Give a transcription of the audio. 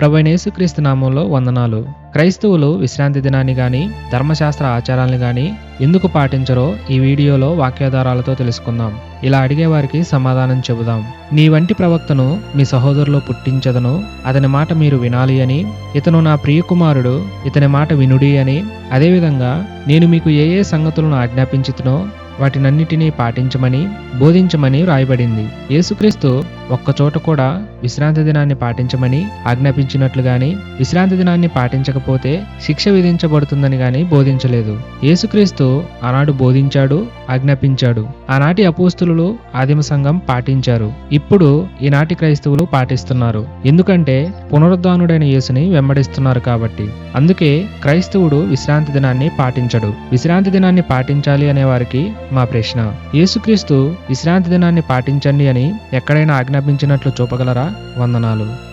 ప్రభైనేసుక్రీస్తు నామంలో వందనాలు. క్రైస్తవులు విశ్రాంతి దినాన్ని గాని ధర్మశాస్త్ర ఆచారాలను గాని ఎందుకు పాటించరో ఈ వీడియోలో వాక్యాధారాలతో తెలుసుకుందాం. ఇలా అడిగే వారికి సమాధానం చెబుదాం. నీ వంటి ప్రవక్తను మీ సహోదరులో పుట్టించదను. అతని మాట మీరు వినాలి అని ఇతను నా ప్రియకుమారుడు ఇతని మాట వినుడి అని అదేవిధంగా నేను మీకు ఏ ఏ సంగతులను ఆజ్ఞాపించుతునో వాటినన్నిటినీ పాటించమని బోధించమని రాయబడింది. యేసుక్రీస్తు ఒక్కచోట కూడా విశ్రాంతి దినాన్ని పాటించమని ఆజ్ఞాపించినట్లుగాని విశ్రాంతి దినాన్ని పాటించకపోతే శిక్ష విధించబడుతుందని గాని బోధించలేదు. యేసుక్రీస్తు ఆనాడు బోధించాడు ఆజ్ఞాపించాడు. ఆనాటి అపోస్తులు ఆదిమ సంఘం పాటించారు. ఇప్పుడు ఈనాటి క్రైస్తవులు పాటిస్తున్నారు. ఎందుకంటే పునరుద్ధానుడైన యేసుని వెంబడిస్తున్నారు కాబట్టి. అందుకే క్రైస్తవుడు విశ్రాంతి దినాన్ని పాటించడు. విశ్రాంతి దినాన్ని పాటించాలి అనే వారికి మా ప్రశ్న. యేసుక్రీస్తు విశ్రాంతి దినాన్ని పాటించండి అని ఎక్కడైనా ఆజ్ఞాపించినట్లు చూపగలరా? వందనాలు.